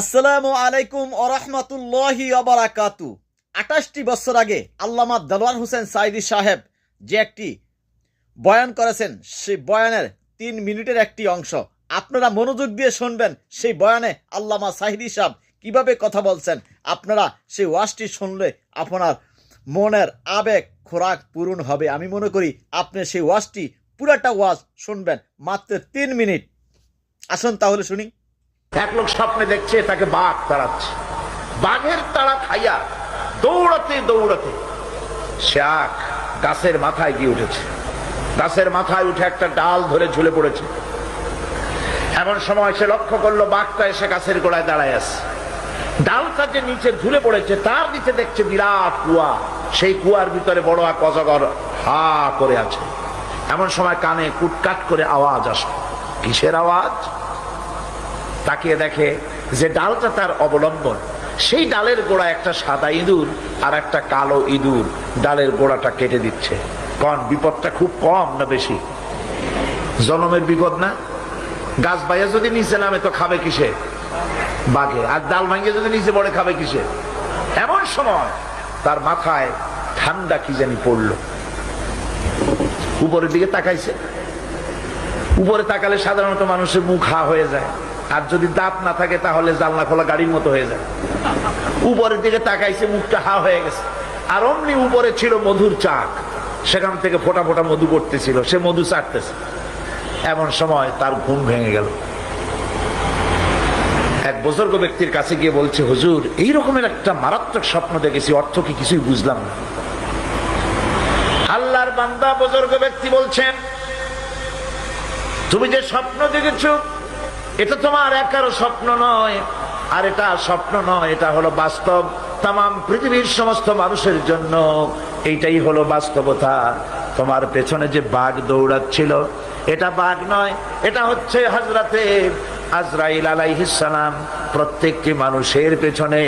আসসালামু আলাইকুম ওরহমতুল্লাহি অবরাকাতু আঠাশটি বছর আগে আল্লামা দেলোয়ার হোসেন সাইদি সাহেব যে একটি বয়ান করেছেন, সেই বয়ানের তিন মিনিটের একটি অংশ। আপনারা মনোযোগ দিয়ে শুনবেন সেই বয়ানে আল্লামা সাহিদি সাহেব কীভাবে কথা বলছেন। আপনারা সেই ওয়াজটি শুনলে আপনার মনের আবেগ, খোরাক পূরণ হবে। আমি মনে করি আপনি সেই ওয়াজটি পুরাটা ওয়াজ শুনবেন মাত্র তিন মিনিট। আসুন তাহলে শুনি। এক লোক স্বপ্নে দেখছে, তাকে বাঘ তাড়াচ্ছে। বাঘের তাড়া খাইয়া দৌড়াতে দৌড়াতে সে আখ গাছের মাথায় গিয়ে উঠেছে। গাছের মাথায় উঠে একটা ডাল ধরে ঝুলে পড়েছে। এমন সময় সে লক্ষ্য করল, বাঘটা এসে গাছের গোড়ায় দাঁড়ায় আছে। ডালটা যে নিচে ঝুলে পড়েছে, তার নিচে দেখছে বিরাট কুয়া। সেই কুয়ার ভিতরে বড় এক অজগর হা করে আছে। এমন সময় কানে কুটকাট করে আওয়াজ আসে কিসের আওয়াজ? তাকিয়ে দেখে যে ডালটা তার অবলম্বন। সেই ডালের গোড়া একটা সাদা ইঁদুর আর একটা কালো ইঁদুর ডালের গোড়াটা কেটে দিচ্ছে। কন, বিপদটা খুব কম না বেশি? জনমের বিপদ না? গাছ বাইয়া যদি নিচে নামে তো খাবে কিসে? বাঘে। আর ডাল ভাঙিয়ে যদি নিচে পড়ে, খাবে কিসে? এমন সময় তার মাথায় ঠান্ডা কি জানি পড়ল। উপরের দিকে তাকাইছে। উপরে তাকালে সাধারণত মানুষের মুখ হা হয়ে যায়। আর যদি দাঁত না থাকে তাহলে জানলা খোলা গাড়ির মতো হয়ে যায়। উপরের দিকে তাকাইছে, মুখটা হা হয়ে গেছে। আর অমনি উপরে ছিল মধুর চাক। সেখান থেকে ফোটা ফোটা মধু পড়তেছিল, সে মধু চাটতেছে। এমন সময় তার ঘুম ভেঙে গেল। এক বুজুর্গ ব্যক্তির কাছে গিয়ে বলছে, হুজুর এই রকমের একটা মারাত্মক স্বপ্ন দেখেছি, অর্থ কি কিছুই বুঝলাম না। আল্লাহর বান্দা বুজুর্গ ব্যক্তি বলছেন, তুমি যে স্বপ্ন দেখেছ এটা তোমার একারও স্বপ্ন নয়, আর এটা স্বপ্ন নয়, এটা হলো বাস্তব। তাম পৃথিবীর সমস্ত মানুষের জন্য এইটাই হলো বাস্তবতা। তোমার পেছনে যে বাঘ দৌড়াচ্ছিল, এটা বাঘ নয়, এটা হচ্ছে হজরতে আজরাইল আলাইহিসালাম প্রত্যেকটি মানুষের পেছনে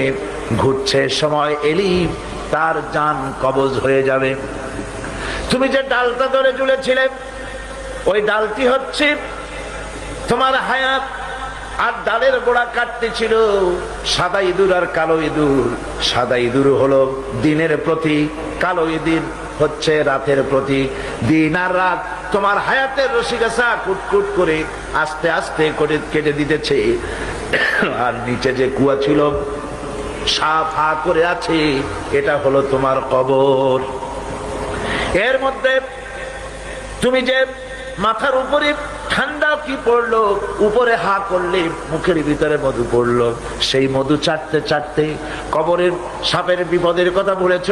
ঘুরছে, সময় এলি, তার যান কবজ হয়ে যাবে। তুমি যে ডালটা ধরে ঝুলেছিলে, ওই ডালটি হচ্ছে তোমার হায়াত। আর ডালের গোড়া কাটতে ছিল সাদা ইঁদুর আর কালো ইঁদুর। সাদা ইঁদুর হলো দিনের প্রতি কালো ইঁদুর হচ্ছে রাতের প্রতি দিন আর রাত তোমার হায়াতের রসিগাছা কুটকুট করে আস্তে আস্তে করে কেটে দিতেছে। আর নিচে যে কুয়া ছিল, সাফ করে আছে, এটা হলো তোমার কবর। এর মধ্যে তুমি যে মাথার উপরে কি পড়ল? উপরে হা করলে মুখের ভিতরে মধু পড়ল। সেই মধু চাটতে চাটতে কবরের সাপের বিপদের কথা বলেছ,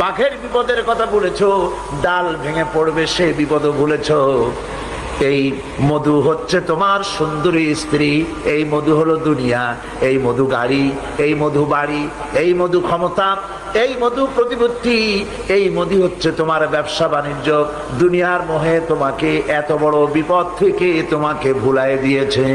বাঘের বিপদের কথা বলেছ, ডাল ভেঙে পড়বে সে বিপদও ভুলেছ এই মধু হচ্ছে তোমার সুন্দরী স্ত্রী। এই মধু হলো দুনিয়া, এই মধু গাড়ি, এই মধু বাড়ি, এই মধু ক্ষমতা, এই মধু প্রতিপত্তি, এই মধু হচ্ছে তোমার ব্যবসা বাণিজ্য। দুনিয়ার মোহে তোমাকে এত বড় বিপদ থেকে তোমাকে ভুলাই দিয়েছে।